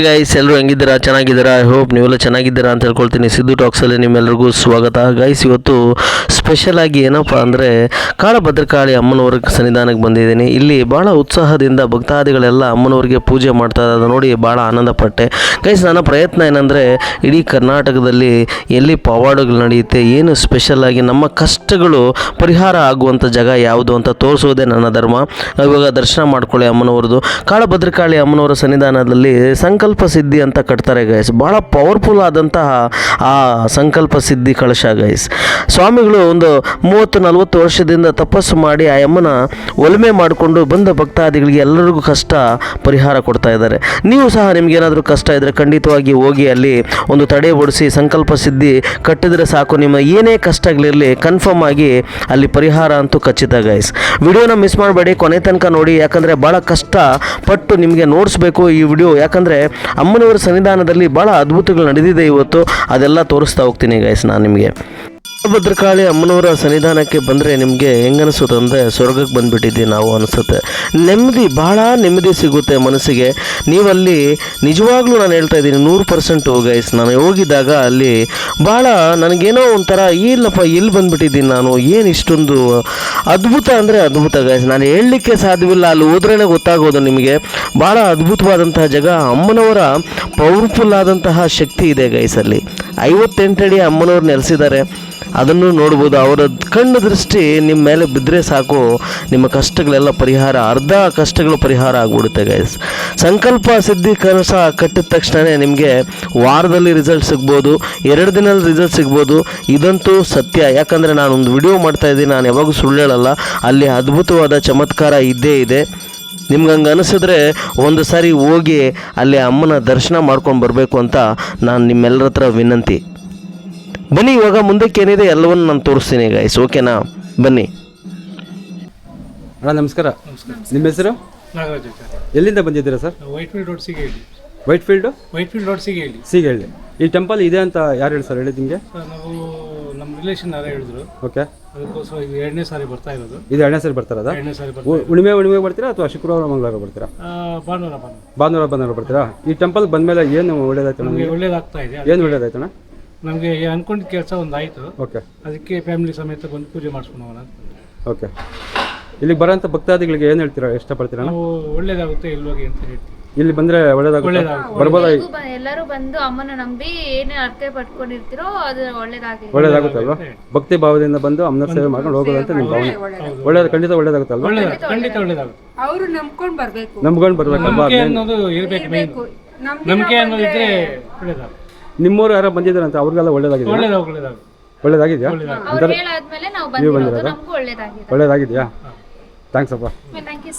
Guys ಎಲ್ಲರೂ ಹೆಂಗಿದ್ದೀರಾ? ಚೆನ್ನಾಗಿದ್ದೀರಾ? I hope ನೀವೆಲ್ಲ ಚೆನ್ನಾಗಿದ್ದೀರಾ ಅಂತ ಹೇಳ್ಕೊಳ್ತೀನಿ. ಸಿದ್ದು ಟಾಕ್ಸಲ್ಲಿ ನಿಮ್ಮೆಲ್ಲರಿಗೂ ಸ್ವಾಗತ. ಗೈಸ್ ಇವತ್ತು ಸ್ಪೆಷಲ್ ಆಗಿ ಏನಪ್ಪ ಅಂದರೆ ಕಾಳಭದ್ರಕಾಳಿ ಅಮ್ಮನವ್ರ ಸನ್ನಿಧಾನಕ್ಕೆ ಬಂದಿದ್ದೀನಿ. ಇಲ್ಲಿ ಭಾಳ ಉತ್ಸಾಹದಿಂದ ಭಕ್ತಾದಿಗಳೆಲ್ಲ ಅಮ್ಮನವ್ರಿಗೆ ಪೂಜೆ ಮಾಡ್ತಾ ಇರೋದು ನೋಡಿ ಭಾಳ ಆನಂದಪಟ್ಟೆ ಗೈಸ್ ನನ್ನ ಪ್ರಯತ್ನ ಏನಂದರೆ ಇಡೀ ಕರ್ನಾಟಕದಲ್ಲಿ ಎಲ್ಲಿ ಪವಾಡಗಳು ನಡೆಯುತ್ತೆ, ಏನು ಸ್ಪೆಷಲ್ ಆಗಿ ನಮ್ಮ ಕಷ್ಟಗಳು ಪರಿಹಾರ ಆಗುವಂಥ ಜಾಗ ಯಾವುದು ಅಂತ ತೋರಿಸೋದೇ ನನ್ನ ಧರ್ಮ. ಇವಾಗ ದರ್ಶನ ಮಾಡ್ಕೊಳ್ಳಿ ಅಮ್ಮನವ್ರದ್ದು. ಕಾಳಭದ್ರಕಾಳಿ ಅಮ್ಮನವರ ಸನ್ನಿಧಾನದಲ್ಲಿ ಸಂಕಲ್ಪ ಸಿದ್ಧಿ ಅಂತ ಕಟ್ತಾರೆ ಗೈಸ್ ಭಾಳ ಪವರ್ಫುಲ್ ಆದಂತಹ ಆ ಸಂಕಲ್ಪ ಸಿದ್ಧಿ ಕಳಶ ಗೈಸ್ ಸ್ವಾಮಿಗಳು ಒಂದು ಮೂವತ್ತು, ನಲವತ್ತು ವರ್ಷದಿಂದ ತಪಸ್ಸು ಮಾಡಿ ಆ ಅಮ್ಮನ ಒಲಮೆ ಮಾಡಿಕೊಂಡು ಬಂದ ಭಕ್ತಾದಿಗಳಿಗೆ ಎಲ್ಲರಿಗೂ ಕಷ್ಟ ಪರಿಹಾರ ಕೊಡ್ತಾ ಇದ್ದಾರೆ. ನೀವು ಸಹ ನಿಮಗೇನಾದರೂ ಕಷ್ಟ ಇದ್ದರೆ ಖಂಡಿತವಾಗಿ ಹೋಗಿ ಅಲ್ಲಿ ಒಂದು ತಡೆ ಓಡಿಸಿ, ಸಂಕಲ್ಪ ಸಿದ್ಧಿ ಕಟ್ಟಿದ್ರೆ ಸಾಕು. ನಿಮ್ಮ ಏನೇ ಕಷ್ಟಗಳಿರಲಿ ಕನ್ಫರ್ಮ್ ಆಗಿ ಅಲ್ಲಿ ಪರಿಹಾರ ಅಂತೂ ಖಚಿತ ಗೈಸ್ ವಿಡಿಯೋನ ಮಿಸ್ ಮಾಡಬೇಡಿ, ಕೊನೆ ತನಕ ನೋಡಿ. ಯಾಕಂದರೆ ಭಾಳ ಕಷ್ಟ ಪಟ್ಟು ನಿಮಗೆ ನೋಡಿಸ್ಬೇಕು ಈ ವಿಡಿಯೋ. ಯಾಕಂದರೆ ಅಮ್ಮನವರ ಸನ್ನಿಧಾನದಲ್ಲಿ ಭಾಳ ಅದ್ಭುತಗಳು ನಡೆದಿದೆ ಇವತ್ತು. ಅದೆಲ್ಲ ತೋರಿಸ್ತಾ ಹೋಗ್ತೀನಿ ಗೈಸ್ ನಾನು ನಿಮಗೆ. ಭದ್ರಕಾಳಿ ಅಮ್ಮನವರ ಸನ್ನಿಧಾನಕ್ಕೆ ಬಂದರೆ ನಿಮಗೆ ಹೆಂಗನಿಸುತ್ತೆ ಅಂದರೆ ಸ್ವರ್ಗಕ್ಕೆ ಬಂದುಬಿಟ್ಟಿದ್ದೀವಿ ನಾವು ಅನಿಸುತ್ತೆ. ನೆಮ್ಮದಿ ಭಾಳ ನೆಮ್ಮದಿ ಸಿಗುತ್ತೆ ಮನಸ್ಸಿಗೆ. ನೀವಲ್ಲಿ ನಿಜವಾಗ್ಲೂ ನಾನು ಹೇಳ್ತಾ ಇದ್ದೀನಿ, ನೂರು ಪರ್ಸೆಂಟ್ ಗೈಸ್ ನಾನು ಹೋಗಿದ್ದಾಗ ಅಲ್ಲಿ ಭಾಳ ನನಗೇನೋ ಒಂಥರ, ಇಲ್ಲಪ್ಪ ಎಲ್ಲಿ ಬಂದುಬಿಟ್ಟಿದ್ದೀನಿ ನಾನು, ಏನು ಇಷ್ಟೊಂದು ಅದ್ಭುತ ಅಂದರೆ ಅದ್ಭುತ ಗೈಸ್ ನಾನು ಹೇಳಲಿಕ್ಕೆ ಸಾಧ್ಯವಿಲ್ಲ, ಅಲ್ಲಿ ಹೋದ್ರೇ ಗೊತ್ತಾಗೋದು ನಿಮಗೆ. ಭಾಳ ಅದ್ಭುತವಾದಂತಹ ಜಾಗ, ಅಮ್ಮನವರ ಪವರ್ಫುಲ್ ಆದಂತಹ ಶಕ್ತಿ ಇದೆ ಗೈಸಲ್ಲಿ ಐವತ್ತೆಂಟಡಿ ಅಮ್ಮನವ್ರು ನೆಲೆಸಿದ್ದಾರೆ. ಅದನ್ನು ನೋಡ್ಬೋದು. ಅವರ ಕಣ್ಣು ದೃಷ್ಟಿ ನಿಮ್ಮ ಮೇಲೆ ಬಿದ್ದರೆ ಸಾಕು. ನಿಮ್ಮ ಕಷ್ಟಗಳೆಲ್ಲ ಪರಿಹಾರ, ಅರ್ಧ ಕಷ್ಟಗಳು ಪರಿಹಾರ ಆಗ್ಬಿಡುತ್ತೆ ಗೈಸ್ ಸಂಕಲ್ಪ ಸಿದ್ಧಿ ಕನಸ ಕಟ್ಟಿದ ತಕ್ಷಣವೇ ನಿಮಗೆ ವಾರದಲ್ಲಿ ರಿಸಲ್ಟ್ ಸಿಗ್ಬೋದು, ಎರಡು ದಿನದಲ್ಲಿ ರಿಸಲ್ಟ್ ಸಿಗ್ಬೋದು. ಇದಂತೂ ಸತ್ಯ. ಯಾಕಂದರೆ ನಾನು ಒಂದು ವಿಡಿಯೋ ಮಾಡ್ತಾ ಇದ್ದೀನಿ. ನಾನು ಯಾವಾಗೂ ಸುಳ್ಳು ಹೇಳಲ್ಲ. ಅಲ್ಲಿ ಅದ್ಭುತವಾದ ಚಮತ್ಕಾರ ಇದ್ದೇ ಇದೆ. ನಿಮ್ಗೆ ಹಂಗೆ ಅನಿಸಿದ್ರೆ ಒಂದು ಸಾರಿ ಹೋಗಿ ಅಲ್ಲಿ ಅಮ್ಮನ ದರ್ಶನ ಮಾಡ್ಕೊಂಡು ಬರಬೇಕು ಅಂತ ನಾನು ನಿಮ್ಮೆಲ್ಲರ ಹತ್ರ ವಿನಂತಿ. ಬನ್ನಿ ಇವಾಗ ಮುಂದಕ್ಕೆ ಏನಿದೆ ಎಲ್ಲವನ್ನು ನಾನು ತೋರಿಸ್ತೀನಿ ಗೈಸ್ ಓಕೆನಾ ಬನ್ನಿ. ಅಣ್ಣ ನಮಸ್ಕಾರ. ನಿಮ್ಮ ಹೆಸರು? ನಾಗರಾಜ್ ಎಲ್ಲಿಂದ ಬಂದಿದ್ದೀರಾ sir? Whitefield road Sigehalli Whitefield Whitefield road Sigehalli Sigehalli ಈ ಟೆಂಪಲ್ ಇದೆ ಅಂತ ಯಾರು ಹೇಳಿ ಸರ್ ಹೇಳಿ ನಿಮಗೆ? ಸರ್ ನಾವು ನಮ್ಮ ರಿಲೇಷನ್ ಯಾರೇ ಹೇಳಿದ್ರು. ಓಕೆ ಅದಕ್ಕೋಸ್ಕರ ಇದು ಎರಡನೇ ಸಾರಿ ಬರ್ತಾ ಇರೋದು. ಇದು ಎರಡನೇ ಸರಿ ಬರ್ತಾರ ಎರಡನೇ ಸಾರಿ ಬರ್ತಾ ಉಳಿಮೆ ಉಣಿಮೆ ಉಣಿಮೆ ಬರ್ತೀರಾ ಅಥವಾ ಶುಕ್ರವಾರ ಮಂಗಳವಾರ ಬರ್ತೀರಾ? ಆ, ಭಾನುವಾರ ಭಾನುವಾರ. ಬರ್ತೀರಾ? ಈ ಟೆಂಪಲ್ ಬಂದಮೇಲೆ ಏನು ಒಳ್ಳೇದಾಯ್ತು ನಮಗೆ ನಮಗೆ? ಒಳ್ಳೇದಾಗ್ತಾ ಇದೆ. ಏನು ಒಳ್ಳೇದಾಯ್ತು ಅಣ್ಣ? ನಮಗೆ ಅನ್ಕೊಂಡಿದ್ದ ಕೆಲಸ ಒಂದು ಆಯಿತು ಓಕೆ ಅದಕ್ಕೆ ಫ್ಯಾಮಿಲಿ ಸಮೇತ ಬಂದು ಪೂಜೆ ಮಾಡಿಸ್ಕೊಂಡು ಹೋಗೋಣ ಓಕೆ ಇಲ್ಲಿಗೆ ಬರೋಂಥ ಭಕ್ತಾದಿಗಳಿಗೆ ಏನು ಹೇಳ್ತೀರಾ? ಇಷ್ಟಪಡ್ತೀರಾ? ಅಣ್ಣ? ನಾವು ಒಳ್ಳೇದಾಗುತ್ತೆ ಇಲ್ವಾಗಿ ಅಂತ ಹೇಳ್ತೀವಿ. ಇಲ್ಲಿ ಬಂದ್ರೆ ಒಳ್ಳೇದಾಗುತ್ತೆ? ಒಳ್ಳೇದಾಗುತ್ತೆ. ಬರ್ಬೋದಾ? ಎಲ್ರಿಗೂ ಬ- ಎಲ್ಲರೂ ಬಂದು ಅಮ್ಮನ ನಂಬಿ ಏನೇ ಅರ್ಕೆ ಪಟ್ಕೊಂಡಿರ್ತೀರೋ ಅದು ಒಳ್ಳೇದಾಗಲಿ. ಒಳ್ಳೇದಾಗುತ್ತಲ್ವಾ ಭಕ್ತಿ ಭಾವದಿಂದ ಬಂದು ಅಮ್ಮನ ಸೇವೆ ಮಾಡ್ಕೊಂಡು ಹೋಗೋದು ಅಂತ ನಿಮ್ಮ ಭಾವನೆ. ಒಳ್ಳೇದು ಖಂಡಿತ ಒಳ್ಳೇದಾಗುತ್ತಲ್ವಾ ಒಳ್ಳೇದಾಗುತ್ತೆ. ಖಂಡಿತ ಒಳ್ಳೇದಾಗುತ್ತೆ. ಅವರು ನಂಬ್ಕೊಂಡ್ ಬರ್ಬೇಕು. ನಂಬ್ಕೊಂಡು ಬರ್ಬೇಕಲ್ವಾ ನಂಬಿಕೆ ಅನ್ನೋದು ಇರಬೇಕು ಮೇನ್ ನಂಬಿಕೆ ಅನ್ನೋದು ಇದ್ರೆ ಒಳ್ಳೇದಾಗುತ್ತೆ. ನಿಮ್ಮವ್ರು ಯಾರೋ ಬಂದಿದ್ದಾರಂತ ಅವ್ರಿಗೆಲ್ಲ ಒಳ್ಳೇದಾಗಿದೆ ಒಳ್ಳೇದಾಗ ಒಳ್ಳೇದಾಗಿದೆಯಾ? ಅವ್ರು ಹೇಳಾದ್ಮೇಲೆ ನಾವು ಬಂದಿರೋದು ನಮಗೂ ಒಳ್ಳೇದಾಗಿದೆ. ಒಳ್ಳೇದಾಗಿದೆಯಾ? ಥ್ಯಾಂಕ್ಸ್ ಅಪ್ಪ. ಥ್ಯಾಂಕ್ ಯು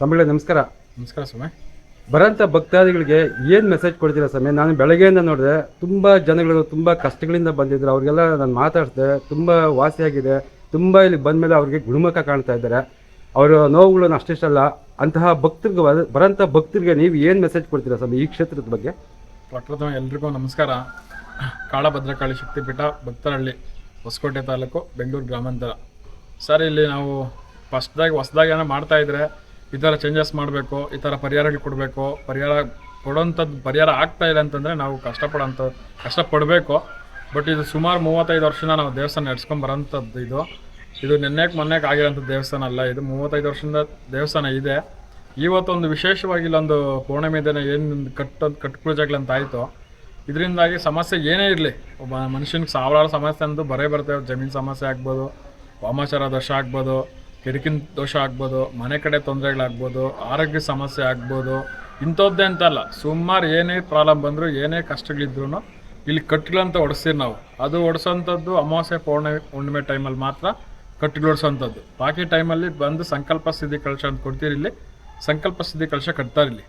ಸಂಬಳ ನಮಸ್ಕಾರ. ನಮಸ್ಕಾರ ಸ್ವಾಮಿ. ಬರೋಂಥ ಭಕ್ತಾದಿಗಳಿಗೆ ಏನು ಮೆಸೇಜ್ ಕೊಡ್ತೀರಾ ಸ್ವಾಮಿ? ನಾನು ಬೆಳಗ್ಗೆಯಿಂದ ನೋಡಿದೆ ತುಂಬ ಜನಗಳು ತುಂಬ ಕಷ್ಟಗಳಿಂದ ಬಂದಿದ್ರು. ಅವ್ರಿಗೆಲ್ಲ ನಾನು ಮಾತಾಡ್ತೆ ತುಂಬ ವಾಸಿಯಾಗಿದೆ. ತುಂಬ ಇಲ್ಲಿ ಬಂದಮೇಲೆ ಅವ್ರಿಗೆ ಗುಣಮುಖ ಕಾಣ್ತಾ ಇದ್ದಾರೆ. ಅವರ ನೋವುಗಳನ್ನು ಅಷ್ಟಿಷ್ಟಲ್ಲ. ಅಂತಹ ಭಕ್ತರಿಗೆ ಬರ- ಬರೋಂಥ ಭಕ್ತರಿಗೆ ನೀವು ಏನು ಮೆಸೇಜ್ ಕೊಡ್ತೀರಾ ಸ್ವಾಮಿ ಈ ಕ್ಷೇತ್ರದ ಬಗ್ಗೆ? ಪ್ರಕೃತಿ ಎಲ್ರಿಗೂ ನಮಸ್ಕಾರ. ಕಾಳಭದ್ರಕಾಳಿ ಶಕ್ತಿಪೀಠ ಭಕ್ತರಹಳ್ಳಿ ಹೊಸಕೋಟೆ ತಾಲೂಕು, ಬೆಂಗಳೂರು ಗ್ರಾಮಾಂತರ. ಸರ್, ಇಲ್ಲಿ ನಾವು ಫಸ್ಟ್ದಾಗಿ, ಹೊಸ್ದಾಗಿ ಏನೋ ಮಾಡ್ತಾ ಇದ್ರೆ ಈ ಥರ ಚೇಂಜಸ್ ಮಾಡಬೇಕು, ಈ ಥರ ಪರಿಹಾರಗಳು ಕೊಡಬೇಕು. ಪರಿಹಾರ ಕೊಡೋಂಥದ್ದು ಪರಿಹಾರ ಆಗ್ತಾ ಇಲ್ಲ ಅಂತಂದರೆ ನಾವು ಕಷ್ಟಪಡೋಂಥ ಕಷ್ಟಪಡಬೇಕು. ಬಟ್ ಇದು ಸುಮಾರು ಮೂವತ್ತೈದು ವರ್ಷನ ನಾವು ದೇವಸ್ಥಾನ ನಡ್ಸ್ಕೊಂಡು ಬರೋಂಥದ್ದು ಇದು. ಇದು ನಿನ್ನೆಕ್ ಮೊನ್ನೆಕ್ ಆಗಿರೋಂಥ ದೇವಸ್ಥಾನ ಅಲ್ಲ, ಇದು ಮೂವತ್ತೈದು ವರ್ಷದಿಂದ ದೇವಸ್ಥಾನ ಇದೆ. ಇವತ್ತೊಂದು ವಿಶೇಷವಾಗಿ ಇಲ್ಲೊಂದು ಪೌರ್ಣಿಮೆ ದಿನ ಏನು ಕಟ್ಟು ಪೂಜೆಗಳಂತ ಆಯಿತು, ಇದರಿಂದಾಗಿ ಸಮಸ್ಯೆ ಏನೇ ಇರಲಿ, ಒಬ್ಬ ಮನುಷ್ಯನಿಗೆ ಸಾವಿರಾರು ಸಮಸ್ಯೆ ಅಂತೂ ಬರೇ ಬರ್ತವೆ ಜಮೀನು ಸಮಸ್ಯೆ ಆಗ್ಬೋದು, ವಾಮಾಚಾರ ದೋಷ ಆಗ್ಬೋದು ಕಿರಿಕಿನ ದೋಷ ಆಗ್ಬೋದು, ಮನೆ ಕಡೆ ತೊಂದರೆಗಳಾಗ್ಬೋದು, ಆರೋಗ್ಯ ಸಮಸ್ಯೆ ಆಗ್ಬೋದು, ಇಂಥದ್ದೇ ಅಂತಲ್ಲ ಸುಮಾರು ಏನೇ ಪ್ರಾಬ್ಲಮ್ ಬಂದರೂ, ಏನೇ ಕಷ್ಟಗಳಿದ್ರು ಇಲ್ಲಿ ಕಟ್ಟಿಗಳಂತ ಹೊಡೆಸ್ತೀವಿ ನಾವು. ಅದು ಹೊಡೆಸೋಂಥದ್ದು ಅಮಾವಾಸ್ಯೆ ಪೌರ್ಣಿಮೆ ಹುಣ್ಣಿಮೆ ಟೈಮಲ್ಲಿ ಮಾತ್ರ ಕಟ್ಟಿಗಳು ಹೊಡ್ಸೋಂಥದ್ದು ಬಾಕಿ ಟೈಮಲ್ಲಿ ಬಂದು ಸಂಕಲ್ಪ ಸಿದ್ಧಿ ಕಳಶ ಅಂತ ಕೊಡ್ತೀರಿ ಇಲ್ಲಿ. ಸಂಕಲ್ಪ ಸಿದ್ಧಿ ಕಳಶ ಕಟ್ತಾರೆ ಇಲ್ಲಿ.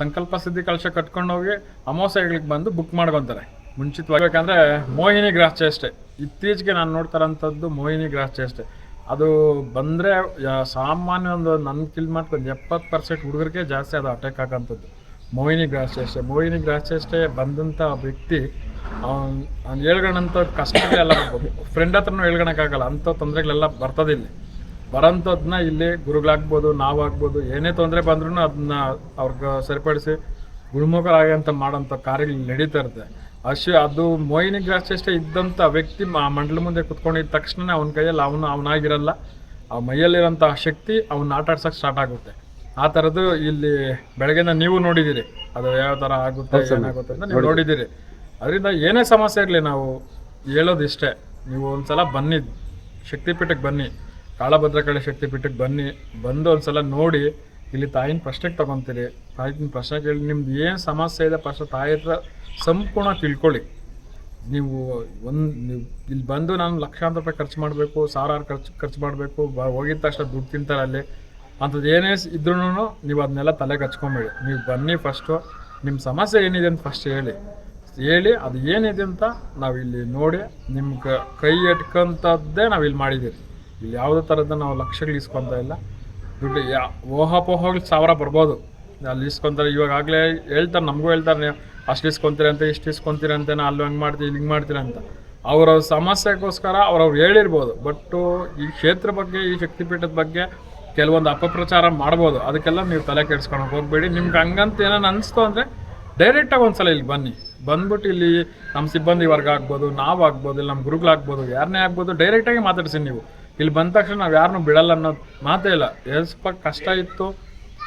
ಸಂಕಲ್ಪ ಸಿದ್ಧಿ ಕಳಶ ಕಟ್ಕೊಂಡು ಹೋಗಿ ಅಮಾವಾಸ್ಯೆಗಳಿಗೆ ಬಂದು ಬುಕ್ ಮಾಡ್ಕೊತಾರೆ. ಮುಂಚಿತವಾಗಿ ಯಾಕಂದರೆ ಮೋಹಿನಿ ಗ್ರಹ ಚೇಷ್ಟೆ ಇತ್ತೀಚೆಗೆ ನಾನು ನೋಡ್ತಾರಂಥದ್ದು ಮೋಹಿನಿ ಗ್ರಹ ಚೇಷ್ಟೆ ಅದು ಬಂದರೆ ಸಾಮಾನ್ಯ ಒಂದು ನನ್ನ ಕಿಲ್ ಮಾಡ್ಕೊಂಡು ಎಪ್ಪತ್ತು ಪರ್ಸೆಂಟ್ ಹುಡುಗರಿಗೆ ಜಾಸ್ತಿ ಅದು ಅಟ್ಯಾಕ್ ಆಗೋಂಥದ್ದು. ಮೋಹಿನಿ ಗ್ರಹ ಚೇಷ್ಟೆ ಮೋಹಿನಿ ಗ್ರಹ ಚೇಷ್ಟೆ ಬಂದಂಥ ವ್ಯಕ್ತಿ ಅವ್ನು ಅವ್ನು ಹೇಳ್ಗಳಂಥ ಕಷ್ಟಗಳೆಲ್ಲ ಫ್ರೆಂಡ್ ಹತ್ರನೂ ಹೇಳ್ಕೊಳಕ್ಕಾಗಲ್ಲ ಅಂಥ ತೊಂದರೆಗಳೆಲ್ಲ ಬರ್ತದೆ ಇಲ್ಲಿ ಬರೋಂಥದ್ದನ್ನ ಇಲ್ಲಿ ಗುರುಗಳಾಗ್ಬೋದು ನಾವಾಗ್ಬೋದು ಏನೇ ತೊಂದರೆ ಬಂದ್ರೂ ಅದನ್ನ ಅವ್ರಿಗೆ ಸರಿಪಡಿಸಿ ಗುಣಮುಖರಾಗಂತ ಮಾಡೋಂಥ ಕಾರ್ಯಗಳು ನಡೀತಾ ಇರುತ್ತೆ. ಅಶ್ವ ಅದು ಮೋಹಿನಿ ಗ್ರಾಸ್ಯಷ್ಟೇ ಇದ್ದಂಥ ವ್ಯಕ್ತಿ ಆ ಮಂಡಲ ಮುಂದೆ ಕುತ್ಕೊಂಡಿದ್ದ ತಕ್ಷಣ ಅವನ ಕೈಯಲ್ಲಿ ಅವನು ಅವನಾಗಿರಲ್ಲ. ಆ ಮೈಯಲ್ಲಿರೋಂಥ ಶಕ್ತಿ ಅವನ್ನ ಆಟ ಆಡ್ಸಕ್ಕೆ ಸ್ಟಾರ್ಟ್ ಆಗುತ್ತೆ. ಆ ಥರದ್ದು ಇಲ್ಲಿ ಬೆಳಗ್ಗೆನ ನೀವು ನೋಡಿದ್ದೀರಿ. ಅದು ಯಾವ ಥರ ಆಗುತ್ತೆ ಏನಾಗುತ್ತೆ ಅಂತ ನೀವು ನೋಡಿದ್ದೀರಿ. ಅದರಿಂದ ಏನೇ ಸಮಸ್ಯೆ ಇರಲಿ ನಾವು ಹೇಳೋದು ಇಷ್ಟೇ ನೀವು ಒಂದ್ಸಲ ಬನ್ನಿ, ಶಕ್ತಿಪೀಠಕ್ಕೆ ಬನ್ನಿ ಕಾಳಭದ್ರಕಳೆ ಶಕ್ತಿಪೀಠಕ್ಕೆ ಬನ್ನಿ, ಬಂದು ಒಂದ್ಸಲ ನೋಡಿ ಇಲ್ಲಿ ತಾಯಿನ ಪ್ರಶ್ನೆಗೆ ತಗೊಂತೀರಿ. ತಾಯಿನ ಪ್ರಶ್ನೆ ಕೇಳಿ ನಿಮ್ದು ಏನು ಸಮಸ್ಯೆ ಇದೆ ಫಸ್ಟ್ ತಾಯಿ ಹತ್ರ ಸಂಪೂರ್ಣ ತಿಳ್ಕೊಳ್ಳಿ. ನೀವು ಒಂದು, ನೀವು ಇಲ್ಲಿ ಬಂದು ನಾನು ಲಕ್ಷಾಂತರ ರೂಪಾಯಿ ಖರ್ಚು ಮಾಡಬೇಕು, ಸಾವಿರಾರು ಖರ್ಚು ಖರ್ಚು ಮಾಡಬೇಕು, ಬ ಹೋಗಿದ ತಕ್ಷಣ ದುಡ್ಡು ತಿಂತಾರೆ ಅಲ್ಲಿ. ಅಂಥದ್ದು ಏನೇ ಇದ್ರೂ ನೀವು ಅದನ್ನೆಲ್ಲ ತಲೆಗೆ ಹಚ್ಕೊಂಬೇಡಿ. ನೀವು ಬನ್ನಿ ಫಸ್ಟು ನಿಮ್ಮ ಸಮಸ್ಯೆ ಏನಿದೆ ಅಂತ ಫಸ್ಟ್ ಹೇಳಿ. ಹೇಳಿ, ಅದು ಏನಿದೆ ಅಂತ ನಾವಿಲ್ಲಿ ನೋಡಿ, ನಿಮ್ಗೆ ಕೈ ಎಟ್ಕೊಂಥದ್ದೇ ನಾವು ಇಲ್ಲಿ ಮಾಡಿದ್ದೀವಿ ಇಲ್ಲಿ ಯಾವುದೇ ಥರದ ನಾವು ಲಕ್ಷಗಳು ಇಸ್ಕೊತಾ ಇಲ್ಲ. ದುಡ್ಡು ಯಾ ಓಹಾಪೋಹಗಳು ಸಾವಿರ ಬರ್ಬೋದು. ಅಲ್ಲಿ ಇಸ್ಕೊಂತಾರೆ ಇವಾಗಲೇ ಹೇಳ್ತಾರೆ, ನಮಗೂ ಹೇಳ್ತಾರೆ, ನೀವು ಅಷ್ಟು ಇಸ್ಕೊಂತೀರ ಅಂತ, ಇಷ್ಟು ಇಸ್ಕೊಂತೀರ ಅಂತ ಅಲ್ಲಿ ಹಂಗೆ ಮಾಡ್ತೀವಿ ಇಲ್ಲಿ ಹಿಂಗೆ ಮಾಡ್ತೀರ ಅಂತ. ಅವರ ಸಮಸ್ಯೆಗೋಸ್ಕರ ಅವ್ರವ್ರು ಹೇಳಿರ್ಬೋದು, ಬಟ್ಟು ಈ ಕ್ಷೇತ್ರ ಬಗ್ಗೆ, ಈ ಶಕ್ತಿಪೀಠದ ಬಗ್ಗೆ ಕೆಲವೊಂದು ಅಪಪ್ರಚಾರ ಮಾಡ್ಬೋದು. ಅದಕ್ಕೆಲ್ಲ ನೀವು ತಲೆ ಕೆಡ್ಸ್ಕೊಳಕ್ಕೆ ಹೋಗ್ಬೇಡಿ. ನಿಮ್ಗೆ ಹಂಗಂತ ಏನೋ ಅನಿಸ್ತು ಅಂದರೆ ಡೈರೆಕ್ಟಾಗಿ ಒಂದ್ಸಲ ಇಲ್ಲಿ ಬನ್ನಿ. ಬಂದ್ಬಿಟ್ಟು ಇಲ್ಲಿ ನಮ್ಮ ಸಿಬ್ಬಂದಿ ವರ್ಗ ಆಗ್ಬೋದು, ನಾವು ಆಗ್ಬೋದು, ಇಲ್ಲ ನಮ್ಮ ಗುರುಗಳಾಗ್ಬೋದು ಯಾರನ್ನೇ ಆಗ್ಬೋದು ಡೈರೆಕ್ಟಾಗಿ ಮಾತಾಡ್ಸಿ ನೀವು. ಇಲ್ಲಿ ಬಂದ ತಕ್ಷಣ ನಾವು ಯಾರನ್ನೂ ಬಿಡಲ್ಲ ಅನ್ನೋದು ಮಾತೇ ಇಲ್ಲ. ಎಸ್ಪ ಕಷ್ಟ ಇತ್ತು.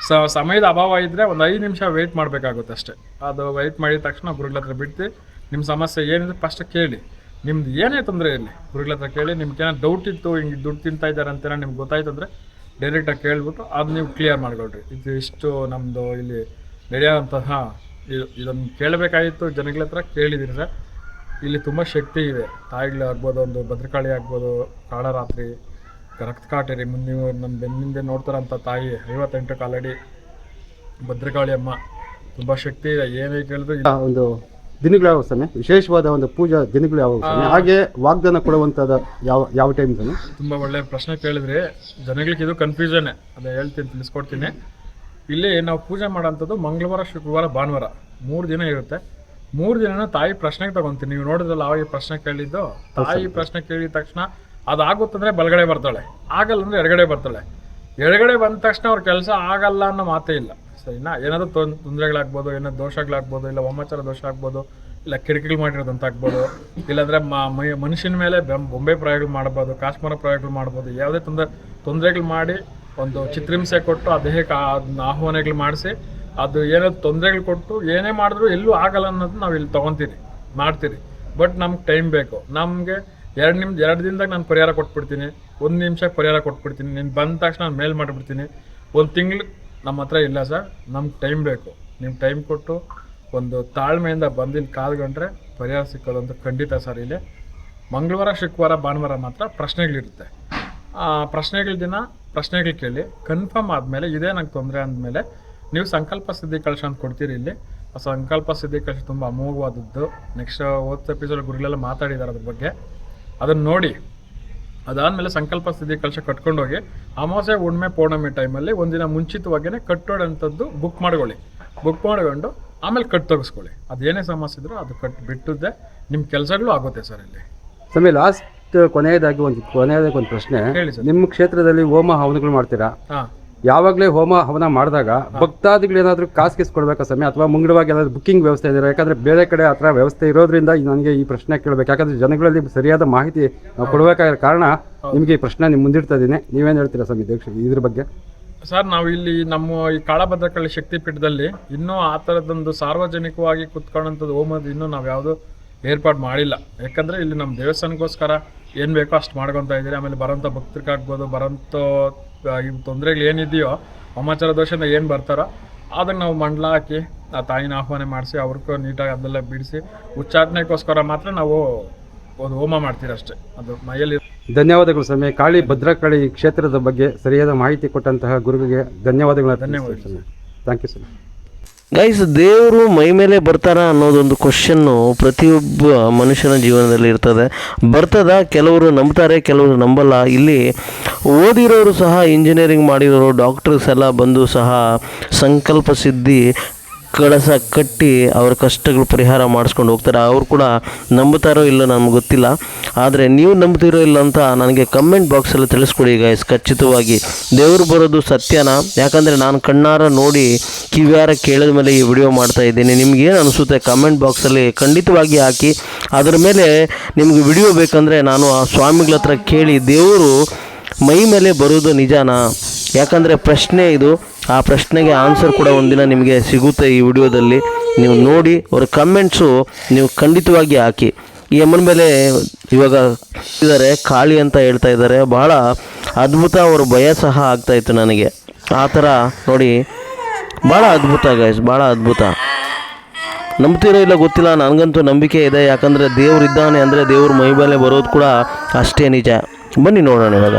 ಸ, ಸಮಯದ ಅಭಾವ ಇದ್ದರೆ ಒಂದು ಐದು ನಿಮಿಷ ವೆಯ್ಟ್ ಮಾಡಬೇಕಾಗುತ್ತೆ ಅಷ್ಟೇ. ಅದು ವೆಯ್ಟ್ ಮಾಡಿದ ತಕ್ಷಣ ಗುರುಗಳ ಹತ್ರ ಬಿಡ್ತೀವಿ ನಿಮ್ಮ ಸಮಸ್ಯೆ ಏನಿದೆ ಫಸ್ಟ್ ಕೇಳಿ. ನಿಮ್ದು ಏನೇ ತೊಂದರೆ ಇರಲಿ, ಗುರುಗಳ ಹತ್ರ ಕೇಳಿ. ನಿಮ್ಗೆ ಏನೋ ಡೌಟ್ ಇತ್ತು, ಹಿಂಗೆ ದುಡ್ಡು ತಿಂತಾ ಇದ್ದಾರೆ ಅಂತೇನೋ ನಿಮ್ಗೆ ಗೊತ್ತಾಯ್ತು ಅಂದರೆ ಡೈರೆಕ್ಟಾಗಿ ಕೇಳ್ಬಿಟ್ಟು ಅದು ನೀವು ಕ್ಲಿಯರ್ ಮಾಡ್ಕೊಳ್ರಿ. ಇದು ಇಷ್ಟು ನಮ್ಮದು ಇಲ್ಲಿ ನಡೆಯೋಂತಹ ಇದು ಇದನ್ನು ಕೇಳಬೇಕಾಗಿತ್ತು ಜನಗಳ ಹತ್ರ ಕೇಳಿದ್ದೀನಿ ಸರ್ ಇಲ್ಲಿ ತುಂಬ ಶಕ್ತಿ ಇದೆ. ತಾಯಿಗಳಾಗ್ಬೋದು ಒಂದು ಭದ್ರಕಾಳಿ ಆಗ್ಬೋದು ಕಾಳರಾತ್ರಿ ರಕ್ತ ಕಾಟೇರಿ ಮುಂದೆ ನೀವು ನಮ್ಮ ಬೆನ್ನಿಂದೆ ನೋಡ್ತಾರಂತ ತಾಯಿ ಐವತ್ತೆಂಟು ಕಾಲಡಿ ಭದ್ರಕಾಳಿ ಅಮ್ಮ ತುಂಬ ಶಕ್ತಿ ಇದೆ. ಏನೇ ಕೇಳಿದ್ರು ಒಂದು ದಿನಗಳು ಯಾವ ಸಮಯ ವಿಶೇಷವಾದ ಒಂದು ಪೂಜಾ ದಿನಗಳು ಯಾವ ಸಮಯ ಹಾಗೆ ವಾಗ್ದಾನ ಕೊಡುವಂಥದ್ದು ಯಾವ ಯಾವ ಟೈಮ್ ಸಮಯ ತುಂಬ ಒಳ್ಳೆ ಪ್ರಶ್ನೆ ಕೇಳಿದ್ರಿ. ಜನಗಳಿಗೆ ಇದು ಕನ್ಫ್ಯೂಷನ್ ಅದೇ ಹೇಳ್ತೀನಿ ತಿಳಿಸ್ಕೊಡ್ತೀನಿ. ಇಲ್ಲಿ ನಾವು ಪೂಜೆ ಮಾಡೋಂಥದ್ದು ಮಂಗಳವಾರ ಶುಕ್ರವಾರ ಭಾನುವಾರ. ಮೂರು ದಿನ ಇರುತ್ತೆ. ಮೂರು ದಿನನ ತಾಯಿ ಪ್ರಶ್ನೆಗೆ ತಗೊಂತೀನಿ. ನೀವು ನೋಡಿದ್ರಲ್ಲ ಅವಾಗ ಪ್ರಶ್ನೆ ಕೇಳಿದ್ದು? ತಾಯಿ ಪ್ರಶ್ನೆ ಕೇಳಿದ ತಕ್ಷಣ ಅದಾಗುತ್ತಂದ್ರೆ ಬಲಗಡೆ ಬರ್ತಾಳೆ. ಆಗಲ್ಲ ಅಂದ್ರೆ ಎಡಗಡೆ ಬರ್ತಾಳೆ. ಎಡಗಡೆ ಬಂದ ತಕ್ಷಣ ಅವ್ರ ಕೆಲಸ ಆಗಲ್ಲ ಅನ್ನೋ ಮಾತೇ ಇಲ್ಲ. ಸರಿನಾ? ಏನಾದರೂ ತೊಂದ್ ತೊಂದರೆಗಳಾಗ್ಬೋದು ಏನಾದ್ರು ದೋಷಗಳಾಗ್ಬೋದು ಇಲ್ಲ ವಾಮಾಚಾರ ದೋಷ ಆಗ್ಬೋದು ಇಲ್ಲ ಕಿಟಕಿಗಳು ಮಾಡಿರೋದಂತಾಗ್ಬೋದು ಇಲ್ಲಾಂದ್ರೆ ಮನುಷ್ಯನ ಮೇಲೆ ಬೊಂಬೆ ಪ್ರಯೋಗಗಳು ಮಾಡ್ಬೋದು ಕಾಶ್ಮೀರ ಪ್ರಯೋಗಗಳು ಮಾಡ್ಬೋದು ಯಾವುದೇ ತೊಂದರೆ ತೊಂದರೆಗಳು ಮಾಡಿ ಒಂದು ಚಿತ್ರಹಿಂಸೆ ಕೊಟ್ಟು ಆ ದೇಹಕ್ಕೆ ಅದನ್ನ ಆಹ್ವಾನಗಳು ಮಾಡಿಸಿ, ಅದು ಏನೋ ತೊಂದರೆಗಳು ಕೊಟ್ಟು ಏನೇ ಮಾಡಿದ್ರು ಎಲ್ಲೂ ಆಗಲ್ಲ ಅನ್ನೋದು ನಾವು ಇಲ್ಲಿ ತೊಗೊತೀರಿ, ಮಾಡ್ತೀರಿ. ಬಟ್ ನಮ್ಗೆ ಟೈಮ್ ಬೇಕು. ನಮಗೆ ಎರಡು ನಿಮಿಷ ಎರಡು ದಿನದಾಗ ನಾನು ಪರಿಹಾರ ಕೊಟ್ಬಿಡ್ತೀನಿ, ಒಂದು ನಿಮಿಷಕ್ಕೆ ಪರಿಹಾರ ಕೊಟ್ಬಿಡ್ತೀನಿ, ನೀನು ಬಂದ ತಕ್ಷಣ ನಾನು ಮೇಲ್ ಮಾಡಿಬಿಡ್ತೀನಿ. ಒಂದು ತಿಂಗಳು ನಮ್ಮ ಹತ್ರ ಇಲ್ಲ ಸರ್, ನಮ್ಗೆ ಟೈಮ್ ಬೇಕು. ನಿಮ್ಮ ಟೈಮ್ ಕೊಟ್ಟು ಒಂದು ತಾಳ್ಮೆಯಿಂದ ಬಂದಿಲ್ಲಿ ಕಾಲ್ಗೊಂಡ್ರೆ ಪರಿಹಾರ ಸಿಕ್ಕೋದಂತ ಖಂಡಿತ ಸರ್ ಇಲ್ಲಿ. ಮಂಗಳವಾರ, ಶುಕ್ರವಾರ, ಭಾನುವಾರ ಮಾತ್ರ ಪ್ರಶ್ನೆಗಳಿರುತ್ತೆ. ಆ ಪ್ರಶ್ನೆಗಳ ದಿನ ಪ್ರಶ್ನೆಗಳು ಕೇಳಿ. ಕನ್ಫರ್ಮ್ ಆದಮೇಲೆ ಇದೇ ನಂಗೆ ತೊಂದರೆ ಅಂದಮೇಲೆ ನೀವು ಸಂಕಲ್ಪ ಸಿದ್ಧಿ ಕಳಶ ಅಂತ ಕೊಡ್ತೀರಿ ಇಲ್ಲಿ. ಆ ಸಂಕಲ್ಪ ಸಿದ್ಧಿ ಕಳಶ ತುಂಬ ಅಮೋಘವಾದದ್ದು. ನೆಕ್ಸ್ಟ್ ಓದ್ ಎಪಿಸೋಡ್ ಗುರುಗಳೆಲ್ಲ ಮಾತಾಡಿದ್ದಾರೆ ಅದ್ರ ಬಗ್ಗೆ. ಅದನ್ನು ನೋಡಿ. ಅದಾದಮೇಲೆ ಸಂಕಲ್ಪ ಸಿದ್ಧಿ ಕಳಶ ಕಟ್ಕೊಂಡೋಗಿ ಅಮಾವಾಸ್ಯೆ, ಹುಣ್ಣಿಮೆ, ಪೌರ್ಣಮಿ ಟೈಮಲ್ಲಿ ಒಂದಿನ ಮುಂಚಿತವಾಗಿಯೇ ಕಟ್ಟೋಡಂಥದ್ದು ಬುಕ್ ಮಾಡ್ಕೊಳ್ಳಿ. ಬುಕ್ ಮಾಡ್ಕೊಂಡು ಆಮೇಲೆ ಕಟ್ ತೆಗೆಸ್ಕೊಳ್ಳಿ. ಅದೇನೇ ಸಮಸ್ಯೆ ಇದ್ರೂ ಅದು ಕಟ್ ಬಿಟ್ಟದ್ದೇ ನಿಮ್ಮ ಕೆಲಸಗಳು ಆಗುತ್ತೆ ಸರ್ ಇಲ್ಲಿ. ಸಮಯ ಲಾಸ್ಟ್ ಕೊನೆಯದಾಗಿ ಒಂದು ಕೊನೆಯದಾಗಿ ಒಂದು ಪ್ರಶ್ನೆ. ಹೇಳಿ ಸರ್. ನಿಮ್ಮ ಕ್ಷೇತ್ರದಲ್ಲಿ ಹೋಮ ಹವನಗಳು ಮಾಡ್ತೀರಾ? ಹಾಂ. ಯಾವಾಗಲೇ ಹೋಮ ಹವನ ಮಾಡಿದಾಗ ಭಕ್ತಾದಿಗಳು ಏನಾದರೂ ಕಾಸು ಕಿಸ್ ಕೊಡಬೇಕಾ ಸಮಯ ಅಥವಾ ಮುಂಗಡವಾಗಿ ಏನಾದರೂ ಬುಕ್ಕಿಂಗ್ ವ್ಯವಸ್ಥೆ ಇದೆ ಯಾಕಂದ್ರೆ ಬೇರೆ ಕಡೆ ಆ ಥರ ವ್ಯವಸ್ಥೆ ಇರೋದ್ರಿಂದ ನನಗೆ ಈ ಪ್ರಶ್ನೆ ಕೇಳಬೇಕು. ಯಾಕಂದ್ರೆ ಜನಗಳಲ್ಲಿ ಸರಿಯಾದ ಮಾಹಿತಿ ನಾವು ಕೊಡಬೇಕಾಗಿರೋ ಕಾರಣ ನಿಮಗೆ ಈ ಪ್ರಶ್ನೆ ನಿಮ್ಮ ಮುಂದಿಡ್ತಾ ಇದ್ದೀನಿ. ನೀವೇನು ಹೇಳ್ತೀರಾ ಸ್ವಾಮಿ ದೀಕ್ಷ ಇದ್ರ ಬಗ್ಗೆ? ಸರ್ ನಾವು ಇಲ್ಲಿ ನಮ್ಮ ಈ ಕಾಳಭದ್ರಕಳ್ಳಿ ಶಕ್ತಿಪೀಠದಲ್ಲಿ ಇನ್ನೂ ಆ ಥರದೊಂದು ಸಾರ್ವಜನಿಕವಾಗಿ ಕುತ್ಕೊಳ್ಳೋಂಥದ್ದು ಹೋಮದ ಇನ್ನೂ ನಾವು ಯಾವುದು ಏರ್ಪಾಡು ಮಾಡಿಲ್ಲ. ಯಾಕಂದರೆ ಇಲ್ಲಿ ನಮ್ಮ ದೇವಸ್ಥಾನಕ್ಕೋಸ್ಕರ ಏನು ಬೇಕೋ ಅಷ್ಟು ಮಾಡ್ಕೊತಾ ಇದ್ದೀರಿ. ಆಮೇಲೆ ಬರೋಂಥ ಭಕ್ತರಿಗಾಗ್ಬೋದು ಬರೋಂಥ ಇವು ಈ ತೊಂದರೆಗಳು ಏನಿದೆಯೋ ಅಮಾಚಾರ ದೋಷದಿಂದ ಏನು ಬರ್ತಾರೋ ಅದನ್ನು ನಾವು ಮಂಡಲ ಹಾಕಿ ಆ ತಾಯಿನ ಆಹ್ವಾನ ಮಾಡಿಸಿ ಅವ್ರಿಗೂ ನೀಟಾಗಿ ಅದೆಲ್ಲ ಬಿಡಿಸಿ ಉಚ್ಚಾಟನೆಗೋಸ್ಕರ ಮಾತ್ರ ನಾವು ಒಂದು ಹೋಮ ಮಾಡ್ತೀರಷ್ಟೇ. ಅದು ಮೈಯಲ್ಲಿ ಧನ್ಯವಾದಗಳು ಸ್ವಾಮಿ. ಕಾಳಿ ಭದ್ರಕಾಳಿ ಕ್ಷೇತ್ರದ ಬಗ್ಗೆ ಸರಿಯಾದ ಮಾಹಿತಿ ಕೊಟ್ಟಂತಹ ಗುರುವಿಗೆ ಧನ್ಯವಾದಗಳು. ಧನ್ಯವಾದಗಳು. ಥ್ಯಾಂಕ್ ಯು ಸ್ವಾಮಿ ಗೈಸ್ ದೇವರು ಮೈ ಮೇಲೆ ಬರ್ತಾರ ಅನ್ನೋದೊಂದು ಕ್ವಶನ್ನು ಪ್ರತಿಯೊಬ್ಬ ಮನುಷ್ಯನ ಜೀವನದಲ್ಲಿ ಇರ್ತದೆ. ಬರ್ತದ, ಕೆಲವರು ನಂಬ್ತಾರೆ, ಕೆಲವರು ನಂಬಲ್ಲ. ಇಲ್ಲಿ ಓದಿರೋರು ಸಹ ಇಂಜಿನಿಯರಿಂಗ್ ಮಾಡಿರೋರು ಡಾಕ್ಟರ್ಸ್ ಎಲ್ಲ ಬಂದು ಸಹ ಸಂಕಲ್ಪ ಸಿದ್ಧಿ ಕಳಸ ಕಟ್ಟಿ ಅವ್ರ ಕಷ್ಟಗಳು ಪರಿಹಾರ ಮಾಡಿಸ್ಕೊಂಡು ಹೋಗ್ತಾರೆ. ಅವರು ಕೂಡ ನಂಬುತ್ತಾರೋ ಇಲ್ಲೋ ನಮ್ಗೆ ಗೊತ್ತಿಲ್ಲ. ಆದರೆ ನೀವು ನಂಬ್ತಿರೋ ಇಲ್ಲ ಅಂತ ನನಗೆ ಕಮೆಂಟ್ ಬಾಕ್ಸಲ್ಲಿ ತಿಳಿಸ್ಕೊಡಿ ಗೈಸ್ ಖಚಿತವಾಗಿ ದೇವರು ಬರೋದು ಸತ್ಯನಾ? ಯಾಕಂದರೆ ನಾನು ಕಣ್ಣಾರ ನೋಡಿ ಕಿವ್ಯಾರ ಕೇಳಿದ ಮೇಲೆ ಈ ವಿಡಿಯೋ ಮಾಡ್ತಾ ಇದ್ದೀನಿ. ನಿಮ್ಗೇನು ಅನಿಸುತ್ತೆ ಕಮೆಂಟ್ ಬಾಕ್ಸಲ್ಲಿ ಖಂಡಿತವಾಗಿ ಹಾಕಿ. ಅದರ ಮೇಲೆ ನಿಮಗೆ ವಿಡಿಯೋ ಬೇಕಂದರೆ ನಾನು ಆ ಸ್ವಾಮಿಗಳ ಹತ್ರ ಕೇಳಿ ದೇವರು ಮೈ ಮೇಲೆ ಬರೋದು ನಿಜಾನಾ? ಯಾಕಂದರೆ ಪ್ರಶ್ನೆ ಇದು, ಆ ಪ್ರಶ್ನೆಗೆ ಆನ್ಸರ್ ಕೂಡ ಒಂದಿನ ನಿಮಗೆ ಸಿಗುತ್ತೆ ಈ ವಿಡಿಯೋದಲ್ಲಿ. ನೀವು ನೋಡಿ, ಅವರ ಕಮೆಂಟ್ಸು ನೀವು ಖಂಡಿತವಾಗಿ ಹಾಕಿ. ಈ ಅಮ್ಮನ ಮೇಲೆ ಇವಾಗ ಇದ್ದಾರೆ, ಖಾಲಿ ಅಂತ ಹೇಳ್ತಾ ಇದ್ದಾರೆ. ಬಹಳ ಅದ್ಭುತ ಅವ್ರ ಭಯ ಸಹ ಆಗ್ತಾ ಇತ್ತು ನನಗೆ. ಆ ಥರ ನೋಡಿ ಭಾಳ ಅದ್ಭುತ ಗೈಸ್ ಭಾಳ ಅದ್ಭುತ. ನಂಬ್ತಿರೋ ಇಲ್ಲ ಗೊತ್ತಿಲ್ಲ, ನನಗಂತೂ ನಂಬಿಕೆ ಇದೆ. ಯಾಕಂದರೆ ದೇವರಿದ್ದಾನೆ ಅಂದರೆ ದೇವ್ರ ಮೈ ಮೇಲೆ ಬರೋದು ಕೂಡ ಅಷ್ಟೇ ನಿಜ. ಬನ್ನಿ ನೋಡೋಣ ಇವಾಗ.